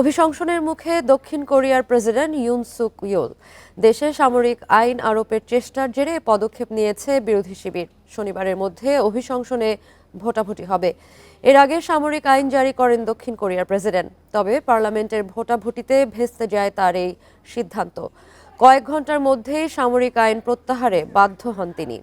অভিশংসনের মুখে দক্ষিণ কোরিয়ার প্রেসিডেন্ট ইউন সুক ইউল। দেশে সামরিক আইন আরোপের চেষ্টার জেরে পদক্ষেপ নিয়েছে বিরোধী শিবির। শনিবারের মধ্যে অভিশংসনে ভোটাভুটি হবে। এর আগে সামরিক আইন জারি করেন দক্ষিণ কোরিয়ার প্রেসিডেন্ট। তবে পার্লামেন্টের ভোটাভুটিতে ভেস্তে যায় তার এই সিদ্ধান্ত। কয়েক ঘণ্টার মধ্যেই সামরিক আইন প্রত্যাহারে বাধ্য হন তিনি।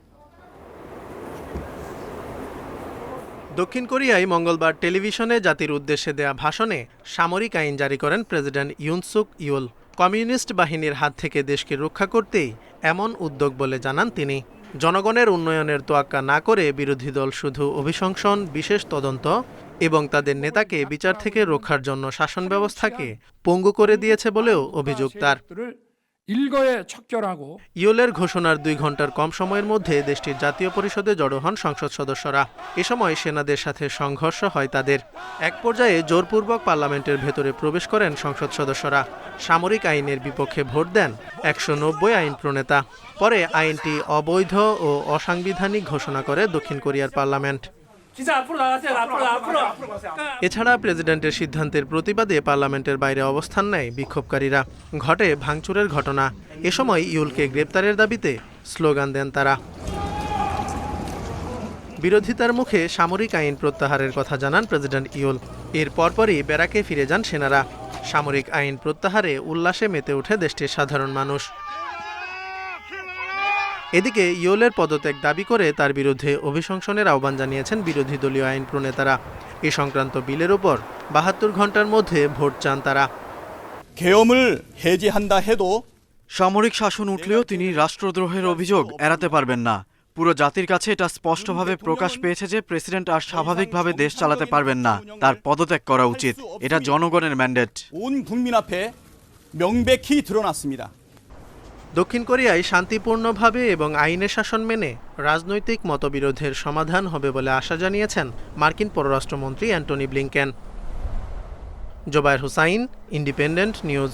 দক্ষিণ কোরিয়ায় মঙ্গলবার টেলিভিশনে জাতির উদ্দেশ্যে দেয়া ভাষণে সামরিক আইন জারি করেন প্রেসিডেন্ট ইউনসুক ইউল। কমিউনিস্ট বাহিনীর হাত থেকে দেশকে রক্ষা করতেই এমন উদ্যোগ বলে জানান তিনি। জনগণের উন্নয়নের তোয়াক্কা না করে বিরোধী দল শুধু অভিশংসন, বিশেষ তদন্ত এবং তাদের নেতাকে বিচার থেকে রক্ষার জন্য শাসন ব্যবস্থাকে পঙ্গু করে দিয়েছে বলেও অভিযোগ তার। 일거에 척결하고 ইউলের ঘোষণার দুই ঘন্টার কম সময়ের মধ্যে দেশটির জাতীয় পরিষদে জড়ো হন সংসদ সদস্যরা এ সময় সেনাদের সাথে সংঘর্ষ হয় তাদের এক পর্যায়ে জোরপূর্বক পার্লামেন্টের ভেতরে প্রবেশ করেন সংসদ সদস্যরা সামরিক আইনের বিপক্ষে ভোট দেন একশো নব্বই আইন প্রণেতা পরে আইনটি অবৈধ ও অসাংবিধানিক ঘোষণা করে দক্ষিণ কোরিয়ার পার্লামেন্ট এছাড়া প্রেসিডেন্টের সিদ্ধান্তের প্রতিবাদে পার্লামেন্টের বাইরে অবস্থান নেয় বিক্ষোভকারীরা। ঘটে ভাঙচুরের ঘটনা। এ সময় ইউলকে গ্রেপ্তারের দাবিতে স্লোগান দেন তারা। বিরোধিতার মুখে সামরিক আইন প্রত্যাহারের কথা জানান প্রেসিডেন্ট ইউল। এর পরপরই ব্যারাকে ফিরে যান সেনারা। সামরিক আইন প্রত্যাহারে উল্লাসে মেতে ওঠে দেশটির সাধারণ মানুষ। এদিকে ইয়োলের পদত্যাগ দাবি করে তার বিরুদ্ধে অভিশংসনের আহ্বান জানিয়েছেন বিরোধী দলীয় আইন প্রণেতারা। এ সংক্রান্ত বিলের ওপর বাহাত্তর ঘণ্টার মধ্যে ভোট চান তারা। সামরিক শাসন উঠলেও তিনি রাষ্ট্রদ্রোহের অভিযোগ এড়াতে পারবেন না। পুরো জাতির কাছে এটা স্পষ্টভাবে প্রকাশ পেয়েছে যে প্রেসিডেন্ট আর স্বাভাবিকভাবে দেশ চালাতে পারবেন না। তার পদত্যাগ করা উচিত। এটা জনগণের ম্যান্ডেট। দক্ষিণ কোরিয়ায় শান্তিপূর্ণভাবে এবং আইনের শাসন মেনে রাজনৈতিক মতবিরোধের সমাধান হবে বলে আশা জানিয়েছেন মার্কিন পররাষ্ট্রমন্ত্রী Antony Blinken. Zobayer Hussain, Independent News.